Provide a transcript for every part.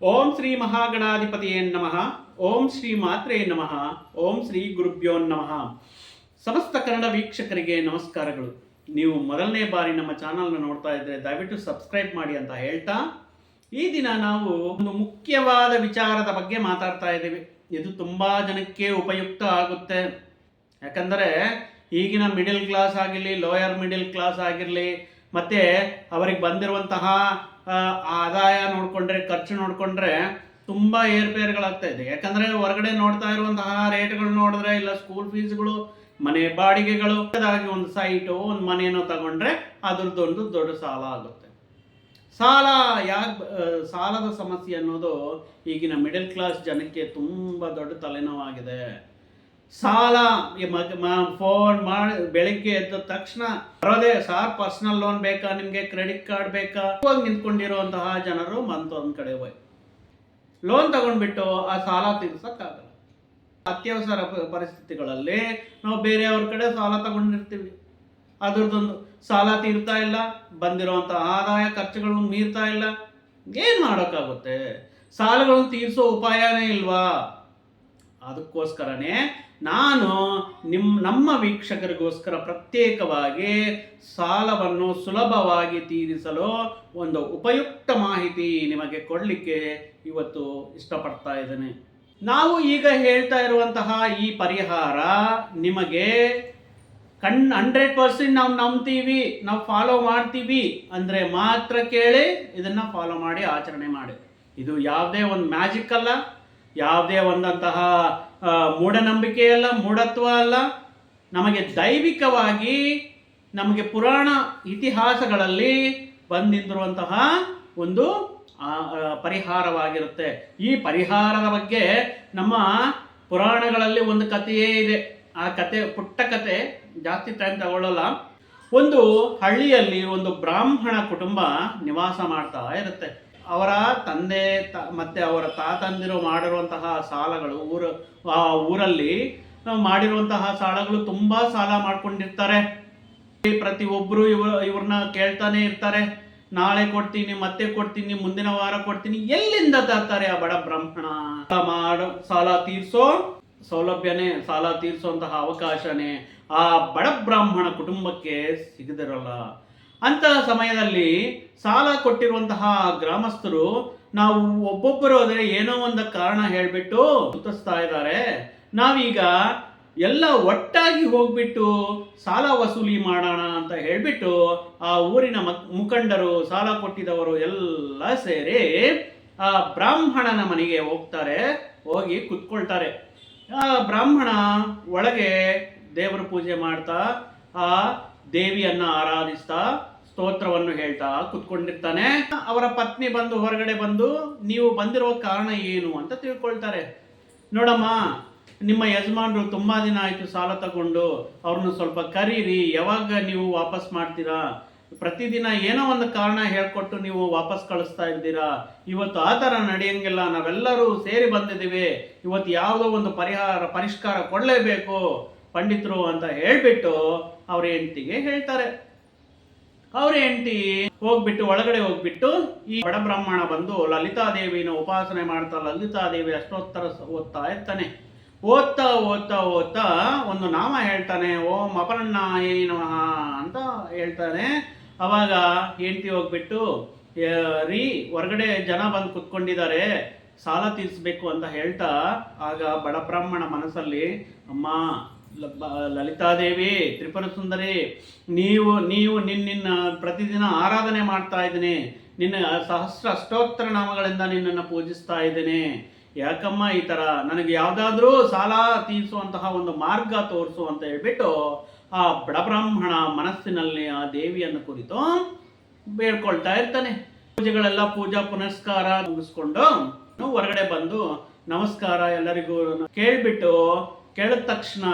ಓಂ ಶ್ರೀ ಮಹಾಗಣಾಧಿಪತಿಯೇ ನಮಃ. ಓಂ ಶ್ರೀ ಮಾತ್ರೇ ನಮಃ. ಓಂ ಶ್ರೀ ಗುರುಭ್ಯೋ ನಮಃ. ಸಮಸ್ತ ಕನ್ನಡ ವೀಕ್ಷಕರಿಗೆ ನಮಸ್ಕಾರಗಳು. ನೀವು ಮೊದಲನೇ ಬಾರಿ ನಮ್ಮ ಚಾನಲ್ನ ನೋಡ್ತಾ ಇದ್ದರೆ ದಯವಿಟ್ಟು ಸಬ್ಸ್ಕ್ರೈಬ್ ಮಾಡಿ ಅಂತ ಹೇಳ್ತಾ, ಈ ದಿನ ನಾವು ಒಂದು ಮುಖ್ಯವಾದ ವಿಚಾರದ ಬಗ್ಗೆ ಮಾತಾಡ್ತಾ ಇದ್ದೀವಿ. ಇದು ತುಂಬ ಜನಕ್ಕೆ ಉಪಯುಕ್ತ ಆಗುತ್ತೆ. ಯಾಕಂದರೆ ಈಗಿನ ಮಿಡಿಲ್ ಕ್ಲಾಸ್ ಆಗಿರಲಿ ಲೋಯರ್ ಮಿಡಿಲ್ ಕ್ಲಾಸ್ ಆಗಿರಲಿ, ಮತ್ತು ಅವರಿಗೆ ಬಂದಿರುವಂತಹ ಆದಾಯ ನೋಡಿಕೊಂಡ್ರೆ, ಖರ್ಚು ನೋಡಿಕೊಂಡ್ರೆ ತುಂಬ ಏರ್ಪೇರುಗಳಾಗ್ತಾ ಇದೆ. ಯಾಕಂದರೆ ಹೊರಗಡೆ ನೋಡ್ತಾ ಇರುವಂತಹ ರೇಟ್ಗಳು ನೋಡಿದ್ರೆ ಇಲ್ಲ ಸ್ಕೂಲ್ ಫೀಸ್ಗಳು ಮನೆ ಬಾಡಿಗೆಗಳು ಅದಾಗಿ ಒಂದು ಸೈಟು ಒಂದು ಮನೆಯನ್ನು ತಗೊಂಡ್ರೆ ಅದ್ರದ್ದೊಂದು ದೊಡ್ಡ ಸಾಲ ಆಗುತ್ತೆ. ಸಾಲ ಯಾಕೆ ಸಾಲದ ಸಮಸ್ಯೆ ಅನ್ನೋದು ಈಗಿನ ಮಿಡಲ್ ಕ್ಲಾಸ್ ಜನಕ್ಕೆ ತುಂಬ ದೊಡ್ಡ ತಲೆನೋವಾಗಿದೆ. ಸಾಲ ಫೋನ್ ಮಾಡಿ ಬೆಳಿಗ್ಗೆ ಎದ್ದ ತಕ್ಷಣ ಬರೋದೇ ಸಾರ್ ಪರ್ಸನಲ್ ಲೋನ್ ಬೇಕಾ, ನಿಮಗೆ ಕ್ರೆಡಿಟ್ ಕಾರ್ಡ್ ಬೇಕಾ? ಹೋಗಿ ನಿಂತ್ಕೊಂಡಿರುವಂತಹ ಜನರು ಮತ್ತೊಂದು ಕಡೆ ಹೋಯ್. ಲೋನ್ ತಗೊಂಡ್ಬಿಟ್ಟು ಆ ಸಾಲ ತೀರ್ಸೋಕ್ಕಾಗಲ್ಲ. ಅತ್ಯವಸರ ಪರಿಸ್ಥಿತಿಗಳಲ್ಲಿ ನಾವು ಬೇರೆಯವ್ರ ಕಡೆ ಸಾಲ ತಗೊಂಡಿರ್ತೀವಿ. ಅದ್ರದ್ದೊಂದು ಸಾಲ ತೀರ್ತಾ ಇಲ್ಲ, ಬಂದಿರುವಂತಹ ಆದಾಯ ಖರ್ಚುಗಳನ್ನು ಮೀರ್ತಾ ಇಲ್ಲ. ಏನು ಮಾಡೋಕ್ಕಾಗುತ್ತೆ? ಸಾಲಗಳನ್ನು ತೀರಿಸೋ ಉಪಾಯನೇ ಇಲ್ವಾ? ಅದಕ್ಕೋಸ್ಕರನೇ ನಾನು ನಿಮ್ಮ ನಮ್ಮ ವೀಕ್ಷಕರಿಗೋಸ್ಕರ ಪ್ರತ್ಯೇಕವಾಗಿ ಸಾಲವನ್ನು ಸುಲಭವಾಗಿ ತೀರಿಸಲು ಒಂದು ಉಪಯುಕ್ತ ಮಾಹಿತಿ ನಿಮಗೆ ಕೊಡಲಿಕ್ಕೆ ಇವತ್ತು ಇಷ್ಟಪಡ್ತಾ ಇದ್ದೇನೆ. ನಾವು ಈಗ ಹೇಳ್ತಾ ಇರುವಂತಹ ಈ ಪರಿಹಾರ ನಿಮಗೆ ಕಣ್, ಹಂಡ್ರೆಡ್ ಪರ್ಸೆಂಟ್ ನಾವು ನಂಬ್ತೀವಿ, ನಾವು ಫಾಲೋ ಮಾಡ್ತೀವಿ ಅಂದರೆ ಮಾತ್ರ ಕೇಳಿ ಇದನ್ನು ಫಾಲೋ ಮಾಡಿ ಆಚರಣೆ ಮಾಡಿ. ಇದು ಯಾವುದೇ ಒಂದು ಮ್ಯಾಜಿಕ್ ಅಲ್ಲ. ಯಾವುದೇ ಒಂದಂತಹ ಮೂಢನಂಬಿಕೆ ಅಲ್ಲ, ಮೂಢತ್ವ ಅಲ್ಲ, ನಮಗೆ ದೈವಿಕವಾಗಿ ನಮಗೆ ಪುರಾಣ ಇತಿಹಾಸಗಳಲ್ಲಿ ಬಂದಿರುವಂತಹ ಒಂದು ಪರಿಹಾರವಾಗಿರುತ್ತೆ. ಈ ಪರಿಹಾರದ ಬಗ್ಗೆ ನಮ್ಮ ಪುರಾಣಗಳಲ್ಲಿ ಒಂದು ಕಥೆಯೇ ಇದೆ. ಆ ಕತೆ ಪುಟ್ಟ ಕತೆ ಜಾಸ್ತಿ ಟೈಮ್ ತಗೊಳ್ಳಲ್ಲ. ಒಂದು ಹಳ್ಳಿಯಲ್ಲಿ ಒಂದು ಬ್ರಾಹ್ಮಣ ಕುಟುಂಬ ನಿವಾಸ ಮಾಡ್ತಾ ಇರುತ್ತೆ. ಅವರ ತಂದೆ ತ, ಮತ್ತೆ ಅವರ ತಾತಂದಿರು ಮಾಡಿರುವಂತಹ ಸಾಲಗಳು ಊರ, ಆ ಊರಲ್ಲಿ ಮಾಡಿರುವಂತಹ ಸಾಲಗಳು ತುಂಬಾ ಸಾಲ ಮಾಡ್ಕೊಂಡಿರ್ತಾರೆ. ಪ್ರತಿಯೊಬ್ಬರು ಇವ, ಇವ್ರನ್ನ ಕೇಳ್ತಾನೆ ಇರ್ತಾರೆ. ನಾಳೆ ಕೊಡ್ತೀನಿ, ಮತ್ತೆ ಕೊಡ್ತೀನಿ, ಮುಂದಿನ ವಾರ ಕೊಡ್ತೀನಿ, ಎಲ್ಲಿಂದ ತರ್ತಾರೆ ಆ ಬಡ ಬ್ರಾಹ್ಮಣ? ಮಾಡೋ, ಸಾಲ ತೀರಿಸೋ ಸೌಲಭ್ಯನೇ, ಸಾಲ ತೀರಿಸುವಂತಹ ಅವಕಾಶನೇ ಆ ಬಡ ಬ್ರಾಹ್ಮಣ ಕುಟುಂಬಕ್ಕೆ ಸಿಗದಿರಲ್ಲ. ಅಂತಹ ಸಮಯದಲ್ಲಿ ಸಾಲ ಕೊಟ್ಟಿರುವಂತಹ ಗ್ರಾಮಸ್ಥರು ನಾವು ಒಬ್ಬೊಬ್ಬರು ಆದರೆ ಏನೋ ಒಂದು ಕಾರಣ ಹೇಳಿಬಿಟ್ಟು ಸುತ್ತಿಸ್ತಾ ಇದ್ದಾರೆ. ನಾವೀಗ ಎಲ್ಲ ಒಟ್ಟಾಗಿ ಹೋಗ್ಬಿಟ್ಟು ಸಾಲ ವಸೂಲಿ ಮಾಡೋಣ ಅಂತ ಹೇಳಿಬಿಟ್ಟು ಆ ಊರಿನ ಮುಖಂಡರು, ಸಾಲ ಕೊಟ್ಟಿದವರು ಎಲ್ಲ ಸೇರಿ ಆ ಬ್ರಾಹ್ಮಣನ ಮನೆಗೆ ಹೋಗ್ತಾರೆ, ಹೋಗಿ ಕುತ್ಕೊಳ್ತಾರೆ. ಆ ಬ್ರಾಹ್ಮಣ ಒಳಗೆ ದೇವರ ಪೂಜೆ ಮಾಡ್ತಾ, ಆ ದೇವಿಯನ್ನ ಆರಾಧಿಸ್ತಾ ಸ್ತೋತ್ರವನ್ನು ಹೇಳ್ತಾ ಕುತ್ಕೊಂಡಿರ್ತಾನೆ. ಅವರ ಪತ್ನಿ ಬಂದು ಹೊರಗಡೆ ಬಂದು, ನೀವು ಬಂದಿರೋ ಕಾರಣ ಏನು? ಅಂತ ತಿಳ್ಕೊಳ್ತಾರೆ. ನೋಡಮ್ಮ, ನಿಮ್ಮ ಯಜಮಾನರು ತುಂಬಾ ದಿನ ಆಯ್ತು ಸಾಲ ತಗೊಂಡು, ಅವ್ರನ್ನ ಸ್ವಲ್ಪ ಕರೀರಿ. ಯಾವಾಗ ನೀವು ವಾಪಸ್ ಮಾಡ್ತೀರಾ? ಪ್ರತಿದಿನ ಏನೋ ಒಂದು ಕಾರಣ ಹೇಳ್ಕೊಟ್ಟು ನೀವು ವಾಪಸ್ ಕಳಿಸ್ತಾ ಇದ್ದೀರಾ ಇವತ್ತು ಆ ಥರ ನಡೆಯಂಗಿಲ್ಲ. ನಾವೆಲ್ಲರೂ ಸೇರಿ ಬಂದಿದ್ದೀವಿ. ಇವತ್ತು ಯಾವುದೋ ಒಂದು ಪರಿಹಾರ, ಪರಿಷ್ಕಾರ ಕೊಡಲೇಬೇಕು. ಪಂಡಿತರು ಅಂತ ಹೇಳ್ಬಿಟ್ಟು ಅವ್ರ ಹೆಂಡತಿಗೆ ಹೇಳ್ತಾರೆ. ಅವ್ರ ಹೆಂಡತಿ ಹೋಗ್ಬಿಟ್ಟು, ಒಳಗಡೆ ಹೋಗ್ಬಿಟ್ಟು ಈ ಬಡ ಬ್ರಾಹ್ಮಣ ಬಂದು ಲಲಿತಾದೇವಿನ ಉಪಾಸನೆ ಮಾಡ್ತಾ ಲಲಿತಾದೇವಿ ಅಷ್ಟೋತ್ತರ ಓದ್ತಾ ಇರ್ತಾನೆ. ಓದ್ತಾ ಓದ್ತಾ ಓದ್ತಾ ಒಂದು ನಾಮ ಹೇಳ್ತಾನೆ, ಓಂ ಅಪರಣ್ಣ ಅಂತ ಹೇಳ್ತಾನೆ. ಅವಾಗ ಹೆಂಡತಿ ಹೋಗ್ಬಿಟ್ಟು ರೀ, ಹೊರಗಡೆ ಜನ ಬಂದು ಕುತ್ಕೊಂಡಿದ್ದಾರೆ, ಸಾಲ ತೀರಿಸ್ಬೇಕು ಅಂತ ಹೇಳ್ತಾ, ಆಗ ಬಡ ಬ್ರಾಹ್ಮಣ ಮನಸ್ಸಲ್ಲಿ, ಅಮ್ಮ ಲಲಿತಾದೇವಿ ತ್ರಿಪುರ ಸುಂದರಿ ನೀವು ನೀವು ನಿನ್ನ ಪ್ರತಿದಿನ ಆರಾಧನೆ ಮಾಡ್ತಾ ಇದ್ದೀನಿ. ನಿನ್ನ ಸಹಸ್ರ ಅಷ್ಟೋತ್ತರ ನಾಮಗಳಿಂದ ನಿನ್ನನ್ನು ಪೂಜಿಸ್ತಾ ಇದ್ದೇನೆ. ಯಾಕಮ್ಮ ಈ ಥರ ನನಗೆ ಯಾವುದಾದ್ರೂ ಸಾಲ ತೀರಿಸುವಂತಹ ಒಂದು ಮಾರ್ಗ ತೋರಿಸು ಅಂತ ಹೇಳ್ಬಿಟ್ಟು ಆ ಬಡಬ್ರಾಹ್ಮಣ ಮನಸ್ಸಿನಲ್ಲಿ ಆ ದೇವಿಯನ್ನು ಕುರಿತು ಬೇಡ್ಕೊಳ್ತಾ ಇರ್ತಾನೆ. ಪೂಜೆಗಳೆಲ್ಲ ಪೂಜಾ ಪುನಸ್ಕಾರ ಮುಗಿಸ್ಕೊಂಡು ಹೊರಗಡೆ ಬಂದು ನಮಸ್ಕಾರ ಎಲ್ಲರಿಗೂ ಕೇಳ್ಬಿಟ್ಟು ಕೇಳಿದ ತಕ್ಷಣ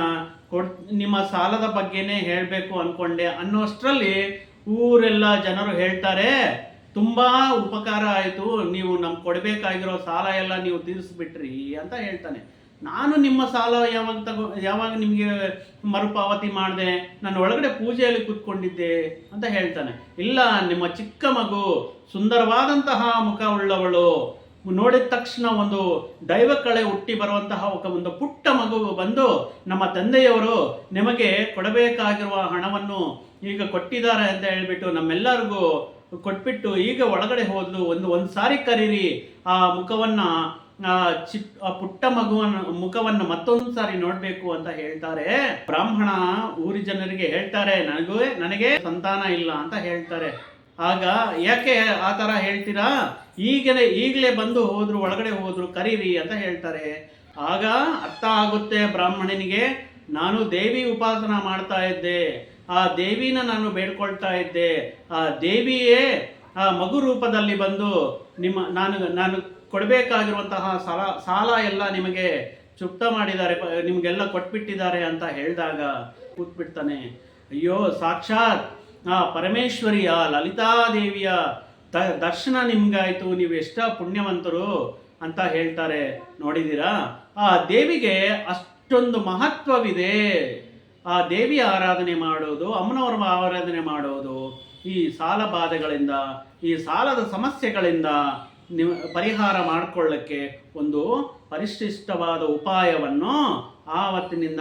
ಕೊಡ್, ನಿಮ್ಮ ಸಾಲದ ಬಗ್ಗೆನೇ ಹೇಳಬೇಕು ಅಂದ್ಕೊಂಡೆ ಅನ್ನೋಷ್ಟರಲ್ಲಿ ಊರೆಲ್ಲ ಜನರು ಹೇಳ್ತಾರೆ, ತುಂಬ ಉಪಕಾರ ಆಯಿತು, ನೀವು ನಮ್ಗೆ ಕೊಡಬೇಕಾಗಿರೋ ಸಾಲ ಎಲ್ಲ ನೀವು ತೀರಿಸ್ಬಿಟ್ರಿ ಅಂತ ಹೇಳ್ತಾನೆ. ನಾನು ನಿಮ್ಮ ಸಾಲ ಯಾವಾಗ ತಗೋ, ಯಾವಾಗ ನಿಮಗೆ ಮರುಪಾವತಿ ಮಾಡಿದೆ, ನಾನು ಒಳಗಡೆ ಪೂಜೆಯಲ್ಲಿ ಕೂತ್ಕೊಂಡಿದ್ದೆ ಅಂತ ಹೇಳ್ತಾನೆ. ಇಲ್ಲ, ನಿಮ್ಮ ಚಿಕ್ಕ ಮಗು ಸುಂದರವಾದಂತಹ ಮುಖ ಉಳ್ಳವಳು ನೋಡಿದ ತಕ್ಷಣ ಒಂದು ದೈವ ಕಳೆ ಹುಟ್ಟಿ ಬರುವಂತಹ ಒಂದು ಪುಟ್ಟ ಮಗು ಬಂದು ನಮ್ಮ ತಂದೆಯವರು ನಿಮಗೆ ಕೊಡಬೇಕಾಗಿರುವ ಹಣವನ್ನು ಈಗ ಕೊಟ್ಟಿದ್ದಾರೆ ಅಂತ ಹೇಳಿಬಿಟ್ಟು ನಮ್ಮೆಲ್ಲರಿಗೂ ಕೊಟ್ಬಿಟ್ಟು ಈಗ ಒಳಗಡೆ ಹೋದ್ಲು ಒಂದು ಒಂದು ಸಾರಿ ಕರೀರಿ. ಆ ಮುಖವನ್ನ, ಆ ಆ ಪುಟ್ಟ ಮಗುವನ್ನ, ಮುಖವನ್ನು ಮತ್ತೊಂದು ಸಾರಿ ನೋಡ್ಬೇಕು ಅಂತ ಹೇಳ್ತಾರೆ. ಬ್ರಾಹ್ಮಣ ಊರಿ ಜನರಿಗೆ ಹೇಳ್ತಾರೆ, ನನಗೂ, ನನಗೆ ಸಂತಾನ ಇಲ್ಲ ಅಂತ ಹೇಳ್ತಾರೆ. ಆಗ ಯಾಕೆ ಆ ಥರ ಹೇಳ್ತೀರಾ? ಈಗಲೇ ಈಗಲೇ ಬಂದು ಹೋದ್ರು, ಒಳಗಡೆ ಹೋದ್ರು ಕರೀರಿ ಅಂತ ಹೇಳ್ತಾರೆ. ಆಗ ಅರ್ಥ ಆಗುತ್ತೆ ಬ್ರಾಹ್ಮಣನಿಗೆ, ನಾನು ದೇವಿ ಉಪಾಸನ ಮಾಡ್ತಾ ಇದ್ದೆ. ಆ ದೇವಿನ ನಾನು ಬೇಡ್ಕೊಳ್ತಾ ಇದ್ದೆ. ಆ ದೇವಿಯೇ ಆ ಮಗು ರೂಪದಲ್ಲಿ ಬಂದು ನಿಮ್ಮ, ನಾನು ನಾನು ಕೊಡಬೇಕಾಗಿರುವಂತಹ ಸಾಲ ಸಾಲ ಎಲ್ಲ ನಿಮಗೆ ಚುಪ್ತ ಮಾಡಿದ್ದಾರೆ, ನಿಮಗೆಲ್ಲ ಕೊಟ್ಬಿಟ್ಟಿದ್ದಾರೆ ಅಂತ ಹೇಳಿದಾಗ ಕೂತ್ಬಿಡ್ತಾನೆ. ಅಯ್ಯೋ, ಸಾಕ್ಷಾತ್ ಆ ಪರಮೇಶ್ವರಿಯ ಲಲಿತಾದೇವಿಯ ದ ದರ್ಶನ ನಿಮಗಾಯಿತು, ನೀವು ಎಷ್ಟ ಪುಣ್ಯವಂತರು ಅಂತ ಹೇಳ್ತಾರೆ. ನೋಡಿದ್ದೀರಾ? ಆ ದೇವಿಗೆ ಅಷ್ಟೊಂದು ಮಹತ್ವವಿದೆ. ಆ ದೇವಿಯ ಆರಾಧನೆ ಮಾಡೋದು, ಅಮ್ಮನವರ ಆರಾಧನೆ ಮಾಡೋದು, ಈ ಸಾಲ ಬಾಧೆಗಳಿಂದ, ಈ ಸಾಲದ ಸಮಸ್ಯೆಗಳಿಂದ ನಿಮ್ ಪರಿಹಾರ ಮಾಡಿಕೊಳ್ಳಕ್ಕೆ ಒಂದು ಪರಿಶಿಷ್ಟವಾದ ಉಪಾಯವನ್ನು ಆವತ್ತಿನಿಂದ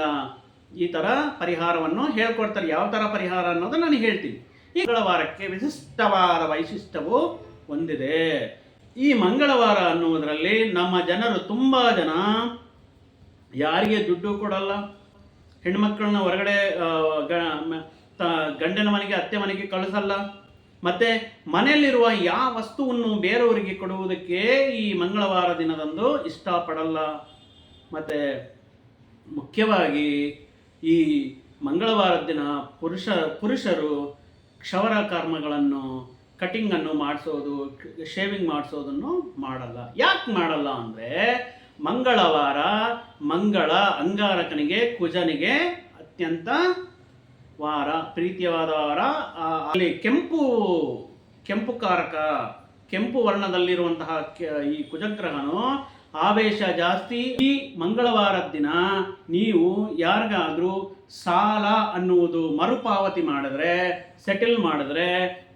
ಈ ಥರ ಪರಿಹಾರವನ್ನು ಹೇಳ್ಕೊಡ್ತಾರೆ. ಯಾವ ಥರ ಪರಿಹಾರ ಅನ್ನೋದು ನಾನು ಹೇಳ್ತೀನಿ. ಈ ಮಂಗಳವಾರಕ್ಕೆ ವಿಶಿಷ್ಟವಾದ ವೈಶಿಷ್ಟ್ಯವು ಹೊಂದಿದೆ ಈ ಮಂಗಳವಾರ ಅನ್ನುವುದರಲ್ಲಿ ನಮ್ಮ ಜನರು ತುಂಬ ಜನ ಯಾರಿಗೆ ದುಡ್ಡು ಕೊಡಲ್ಲ. ಹೆಣ್ಮಕ್ಳನ್ನ ಹೊರಗಡೆ ಗಂಡನ ಮನೆಗೆ, ಅತ್ತೆ ಮನೆಗೆ ಕಳಿಸಲ್ಲ. ಮತ್ತೆ ಮನೆಯಲ್ಲಿರುವ ಯಾವ ವಸ್ತುವನ್ನು ಬೇರೆಯವರಿಗೆ ಕೊಡುವುದಕ್ಕೆ ಈ ಮಂಗಳವಾರ ದಿನದಂದು ಇಷ್ಟಪಡಲ್ಲ. ಮತ್ತೆ ಮುಖ್ಯವಾಗಿ ಈ ಮಂಗಳವಾರದ ದಿನ ಪುರುಷ, ಪುರುಷರು ಕ್ಷವರ ಕರ್ಮಗಳನ್ನು ಕಟಿಂಗನ್ನು ಮಾಡಿಸೋದು ಶೇವಿಂಗ್ ಮಾಡಿಸೋದನ್ನು ಮಾಡಲ್ಲ. ಯಾಕೆ ಮಾಡಲ್ಲ ಅಂದರೆ ಮಂಗಳವಾರ ಮಂಗಳ ಅಂಗಾರಕನಿಗೆ, ಕುಜನಿಗೆ ಅತ್ಯಂತ ವಾರ, ಪ್ರೀತಿಯವಾದ ವಾರ ಅಲ್ಲಿ ಕೆಂಪು ಕೆಂಪು ಕಾರಕ, ಕೆಂಪು ವರ್ಣದಲ್ಲಿರುವಂತಹ ಈ ಕುಜಗ್ರಹನು ಆವೇಶ ಜಾಸ್ತಿ. ಈ ಮಂಗಳವಾರದ ದಿನ ನೀವು ಯಾರಿಗಾದರೂ ಸಾಲ ಅನ್ನುವುದು ಮರುಪಾವತಿ ಮಾಡಿದ್ರೆ ಸೆಟಲ್ ಮಾಡಿದ್ರೆ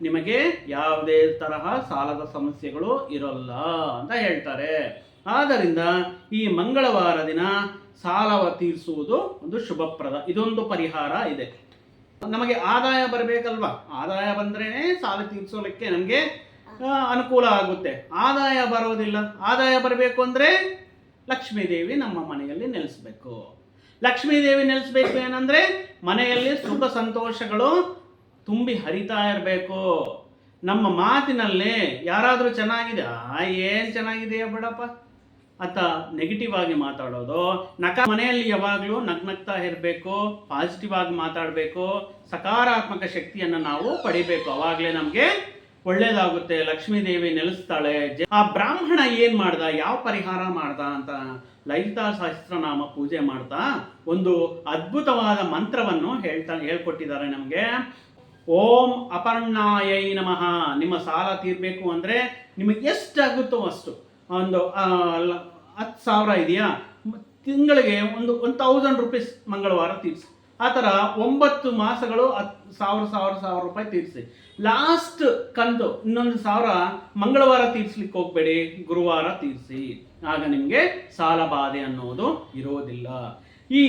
ನಿಮಗೆ ಯಾವುದೇ ತರಹ ಸಾಲದ ಸಮಸ್ಯೆಗಳು ಇರಲ್ಲ ಅಂತ ಹೇಳ್ತಾರೆ. ಆದ್ದರಿಂದ ಈ ಮಂಗಳವಾರ ದಿನ ಸಾಲ ತೀರಿಸುವುದು ಒಂದು ಶುಭಪ್ರದ, ಇದೊಂದು ಪರಿಹಾರ ಇದೆ. ನಮಗೆ ಆದಾಯ ಬರಬೇಕಲ್ವಾ? ಆದಾಯ ಬಂದ್ರೇನೆ ಸಾಲ ತೀರಿಸೋಲಿಕ್ಕೆ ನಮಗೆ ಅನುಕೂಲ ಆಗುತ್ತೆ. ಆದಾಯ ಬರೋದಿಲ್ಲ ಆದಾಯ ಬರಬೇಕು ಅಂದರೆ ಲಕ್ಷ್ಮೀದೇವಿ ನಮ್ಮ ಮನೆಯಲ್ಲಿ ನೆಲೆಸಬೇಕು. ಲಕ್ಷ್ಮೀದೇವಿ ನೆಲೆಸಬೇಕು ಏನಂದರೆ ಮನೆಯಲ್ಲಿ ಸುಖ ಸಂತೋಷಗಳು ತುಂಬಿ ಹರಿತಾ ಇರಬೇಕು. ನಮ್ಮ ಮಾತಿನಲ್ಲಿ ಯಾರಾದರೂ ಚೆನ್ನಾಗಿದೆ, ಆ, ಏನು ಚೆನ್ನಾಗಿದೆಯಾ ಬಿಡಪ್ಪ? ಅತ್ತ ನೆಗೆಟಿವ್ ಆಗಿ ಮಾತಾಡೋದು. ನಕ ಮನೆಯಲ್ಲಿ ಯಾವಾಗಲೂ ನಗ್ನಗ್ತಾ ಇರಬೇಕು ಪಾಸಿಟಿವ್ ಆಗಿ ಮಾತಾಡಬೇಕು, ಸಕಾರಾತ್ಮಕ ಶಕ್ತಿಯನ್ನು ನಾವು ಪಡಿಬೇಕು. ಅವಾಗಲೇ ನಮಗೆ ಒಳ್ಳೇದಾಗುತ್ತೆ ಲಕ್ಷ್ಮೀ ದೇವಿ ನೆಲೆಸ್ತಾಳೆ ಆ ಬ್ರಾಹ್ಮಣ ಏನ್ ಮಾಡ್ದ, ಯಾವ ಪರಿಹಾರ ಮಾಡ್ದ ಅಂತ ಲಲಿತಾ ಸಹಸ್ರನಾಮ ಪೂಜೆ ಮಾಡ್ತಾ ಒಂದು ಅದ್ಭುತವಾದ ಮಂತ್ರವನ್ನು ಹೇಳ್ತಾ, ಹೇಳ್ಕೊಟ್ಟಿದ್ದಾರೆ ನಮಗೆ. ಓಂ ಅಪರ್ಣಾಯೈ ನಮಃ. ನಿಮ್ಮ ಸಾಲ ತೀರ್ಬೇಕು ಅಂದ್ರೆ ನಿಮಗೆ ಎಷ್ಟಾಗುತ್ತೋ ಅಷ್ಟು. ಒಂದು ಹತ್ತು ಸಾವಿರ ಇದೆಯಾ? ತಿಂಗಳಿಗೆ ಒಂದು ಒನ್ ತೌಸಂಡ್ ರುಪೀಸ್ ಮಂಗಳವಾರ ತೀರಿಸಿ. ಆ ಥರ ಒಂಬತ್ತು ಮಾಸಗಳು ಹತ್ತು ಸಾವಿರ ಸಾವಿರ ಸಾವಿರ ರೂಪಾಯಿ ತೀರಿಸಿ. ಲಾಸ್ಟ್ ಕಂತು ಇನ್ನೊಂದು ಸಾವಿರ ಮಂಗಳವಾರ ತೀರಿಸ್ಲಿಕ್ಕೆ ಹೋಗ್ಬೇಡಿ, ಗುರುವಾರ ತೀರಿಸಿ. ಆಗ ನಿಮಗೆ ಸಾಲ ಬಾಧೆ ಅನ್ನೋದು ಇರೋದಿಲ್ಲ. ಈ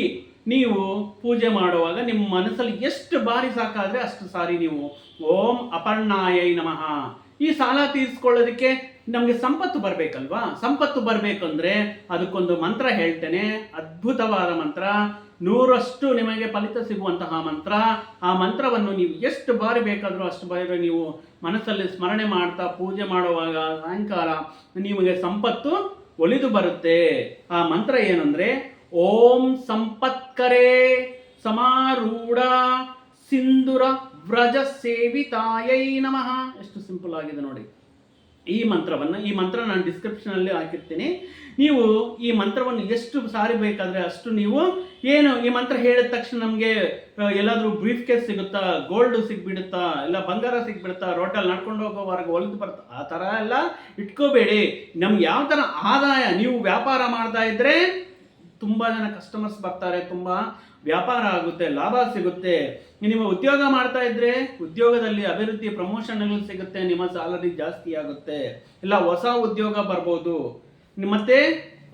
ನೀವು ಪೂಜೆ ಮಾಡುವಾಗ ನಿಮ್ಮ ಮನಸ್ಸಲ್ಲಿ ಎಷ್ಟು ಬಾರಿ ಸಾಕಾದರೆ ಅಷ್ಟು ಸಾರಿ ನೀವು ಓಂ ಅಪರ್ಣಾಯೈ ನಮಃ. ಈ ಸಾಲ ತೀರಿಸ್ಕೊಳ್ಳೋದಕ್ಕೆ ನಮಗೆ ಸಂಪತ್ತು ಬರಬೇಕಲ್ವಾ? ಸಂಪತ್ತು ಬರಬೇಕಂದ್ರೆ ಅದಕ್ಕೊಂದು ಮಂತ್ರ ಹೇಳ್ತೇನೆ. ಅದ್ಭುತವಾದ ಮಂತ್ರ. ನೂರಷ್ಟು ನಿಮಗೆ ಫಲಿತ ಸಿಗುವಂತಹ ಮಂತ್ರ. ಆ ಮಂತ್ರವನ್ನು ನೀವು ಎಷ್ಟು ಬಾರಿ ಬೇಕಾದರೂ ಅಷ್ಟು ಬಾರಿ ನೀವು ಮನಸ್ಸಲ್ಲಿ ಸ್ಮರಣೆ ಮಾಡ್ತಾ ಪೂಜೆ ಮಾಡುವಾಗ ಸಾಯಂಕಾಲ ನಿಮಗೆ ಸಂಪತ್ತು ಒಲಿದು ಬರುತ್ತೆ. ಆ ಮಂತ್ರ ಏನಂದ್ರೆ, ಓಂ ಸಂಪತ್ಕರೇ ಸಮಾರೂಢ ಸಿಂಧುರ ವ್ರಜ ಸೇವಿತಾಯೈ ನಮಃ. ಎಷ್ಟು ಸಿಂಪಲ್ ಆಗಿದೆ ನೋಡಿ. ಈ ಮಂತ್ರವನ್ನು, ಈ ಮಂತ್ರ ನಾನು ಡಿಸ್ಕ್ರಿಪ್ಷನಲ್ಲಿ ಹಾಕಿರ್ತೀನಿ. ನೀವು ಈ ಮಂತ್ರವನ್ನು ಎಷ್ಟು ಸಾರಿ ಬೇಕಾದರೆ ಅಷ್ಟು ನೀವು ಏನು ಈ ಮಂತ್ರ ಹೇಳಿದ ತಕ್ಷಣ ನಮಗೆ ಎಲ್ಲಾದರೂ ಬ್ರೀಫ್ ಕೇಸ್ ಸಿಗುತ್ತಾ ಗೋಲ್ಡ್ ಸಿಗ್ಬಿಡುತ್ತಾ, ಇಲ್ಲ ಬಂಗಾರ ಸಿಗ್ಬಿಡುತ್ತಾ ರೋಟಲ್ಲಿ ನಡ್ಕೊಂಡು ಹೋಗೋವರೆಗೆ ಒಲಿದು ಬರುತ್ತಾ ಆ ಥರ ಎಲ್ಲ ಇಟ್ಕೋಬೇಡಿ. ನಮ್ಗೆ ಯಾವ ಥರ ಆದಾಯ ನೀವು ವ್ಯಾಪಾರ ಮಾಡ್ತಾ ಇದ್ರೆ ತುಂಬ ಜನ ಕಸ್ಟಮರ್ಸ್ ಬರ್ತಾರೆ, ತುಂಬ ವ್ಯಾಪಾರ ಆಗುತ್ತೆ, ಲಾಭ ಸಿಗುತ್ತೆ. ನಿಮ್ಮ ಉದ್ಯೋಗ ಮಾಡ್ತಾ ಇದ್ರೆ ಉದ್ಯೋಗದಲ್ಲಿ ಅಭಿವೃದ್ಧಿ ಪ್ರಮೋಷನ್ಗಳು ಸಿಗುತ್ತೆ, ನಿಮ್ಮ ಸ್ಯಾಲರಿ ಜಾಸ್ತಿ ಆಗುತ್ತೆ. ಇಲ್ಲ, ಹೊಸ ಉದ್ಯೋಗ ಬರ್ಬೋದು. ಮತ್ತೆ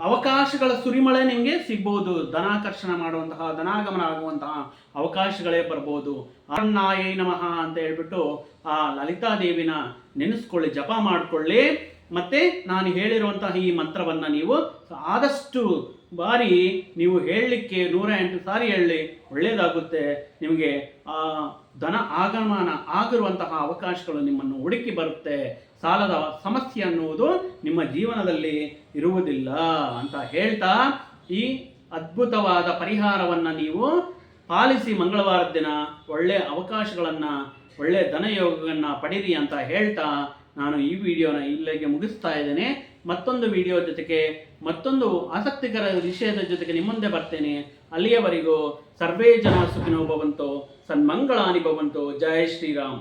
ಅವಕಾಶಗಳ ಸುರಿಮಳೆ ನಿಮಗೆ ಸಿಗ್ಬೋದು. ಧನಾಕರ್ಷಣ ಮಾಡುವಂತಹ, ಧನಾಗಮನ ಆಗುವಂತಹ ಅವಕಾಶಗಳೇ ಬರ್ಬೋದು. ಅರುಣಾಯೈ ನಮಃ ಅಂತ ಹೇಳ್ಬಿಟ್ಟು ಆ ಲಲಿತಾದೇವಿನ ನೆನೆಸ್ಕೊಳ್ಳಿ, ಜಪ ಮಾಡಿಕೊಳ್ಳಿ. ಮತ್ತೆ ನಾನು ಹೇಳಿರುವಂತಹ ಈ ಮಂತ್ರವನ್ನು ನೀವು ಆದಷ್ಟು ಬಾರಿ ನೀವು ಹೇಳಲಿಕ್ಕೆ ನೂರ ಎಂಟು ಸಾರಿ ಹೇಳಿ ಒಳ್ಳೆಯದಾಗುತ್ತೆ ನಿಮಗೆ ಆ ಧನ ಆಗಮನ ಆಗಿರುವಂತಹ ಅವಕಾಶಗಳು ನಿಮ್ಮನ್ನು ಹುಡುಕಿ ಬರುತ್ತೆ. ಸಾಲದ ಸಮಸ್ಯೆ ಅನ್ನುವುದು ನಿಮ್ಮ ಜೀವನದಲ್ಲಿ ಇರುವುದಿಲ್ಲ ಅಂತ ಹೇಳ್ತಾ ಈ ಅದ್ಭುತವಾದ ಪರಿಹಾರವನ್ನು ನೀವು ಪಾಲಿಸಿ ಮಂಗಳವಾರದ ದಿನ ಒಳ್ಳೆಯ ಅವಕಾಶಗಳನ್ನು ಒಳ್ಳೆಯ ಧನಯೋಗವನ್ನು ಪಡೀರಿ ಅಂತ ಹೇಳ್ತಾ ನಾನು ಈ ವಿಡಿಯೋನ ಇಲ್ಲಿಗೆ ಮುಗಿಸ್ತಾ ಇದ್ದೇನೆ. ಮತ್ತೊಂದು ವಿಡಿಯೋ ಜೊತೆಗೆ ಮತ್ತೊಂದು ಆಸಕ್ತಿಕರ ವಿಷಯದ ಜೊತೆಗೆ ನಿಮ್ಮಂದೆ ಬರ್ತೇನೆ. ಅಲ್ಲಿಯವರೆಗೂ ಸರ್ವೇ ಜನ ಸುಖಿನೋ ಭವಂತೋ, ಸನ್ಮಂಗಳಾನಿ ಭವಂತೋ ಜಯ ಶ್ರೀರಾಮ್.